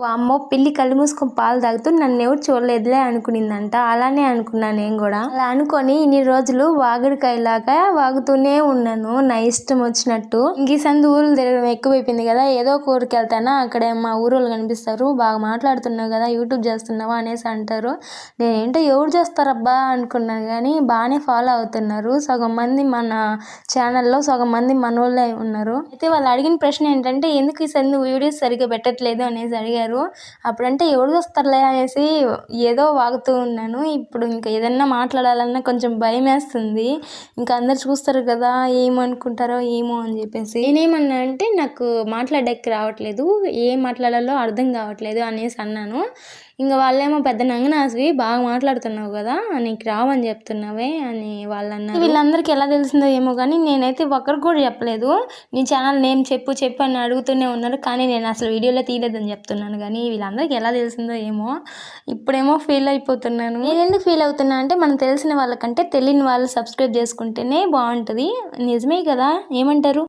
వామ్మో పిల్లి కళ్ళు మూసుకొని పాలు తాగుతూ నన్ను ఎవరు చూడలేదులే అనుకునిందంట. అలానే అనుకున్నాను నేను కూడా. అలా అనుకొని ఇన్ని రోజులు వాగుడికాయలాగా వాగుతూనే ఉన్నాను. నా ఇష్టం వచ్చినట్టు. ఇంక సందు ఊర్లు తిరగడం ఎక్కువైపోయింది కదా. ఏదో ఒక ఊరికి వెళ్తానా అక్కడ మా ఊరోళ్ళు కనిపిస్తారు. బాగా మాట్లాడుతున్నావు కదా యూట్యూబ్ చేస్తున్నావా అనేసి అంటారు. నేనేంటో ఎవరు చేస్తారబ్బా అనుకున్నాను కానీ బాగానే ఫాలో అవుతున్నారు. సగం మంది మన ఛానల్లో సగం మంది మన ఉన్నారు. అయితే వాళ్ళు అడిగిన ప్రశ్న ఏంటంటే ఎందుకు ఈ సందు వీడియోస్ సరిగ్గా పెట్టట్లేదు అనేసి అడిగారు. అప్పుడంటే ఎవరు చూస్తారులే అనేసి ఏదో వాగుతూ ఉన్నాను. ఇప్పుడు ఇంకా ఏదన్నా మాట్లాడాలన్నా కొంచెం భయం వేస్తుంది ఇంకా అందరు చూస్తారు కదా ఏమనుకుంటారో ఏమో అని చెప్పేసి. నేనేమన్నా అంటే నాకు మాట్లాడడానికి రావట్లేదు ఏం మాట్లాడాలో అర్థం కావట్లేదు అనేసి అన్నాను. ఇంకా వాళ్ళేమో పెద్ద నంగనాసివి బాగా మాట్లాడుతున్నావు కదా నీకు రావని చెప్తున్నావే అని వాళ్ళు అన్నారు వీళ్ళందరికీ ఎలా తెలిసిందో ఏమో కానీ నేనైతే ఒక్కరికి కూడా చెప్పలేదు. నీ ఛానల్ నేమ్ చెప్పు చెప్పు అని అడుగుతూనే ఉన్నారు. కానీ నేను అసలు వీడియోలో తీయలేదని చెప్తున్నాను కానీ వీళ్ళందరికీ ఎలా తెలిసిందో ఏమో ఇప్పుడేమో ఫీల్ అయిపోతున్నాను. నేను ఎందుకు ఫీల్ అవుతున్నా అంటే మనం తెలిసిన వాళ్ళకంటే తెలియని వాళ్ళు సబ్స్క్రైబ్ చేసుకుంటేనే బాగుంటుంది. నిజమే కదా? ఏమంటారు?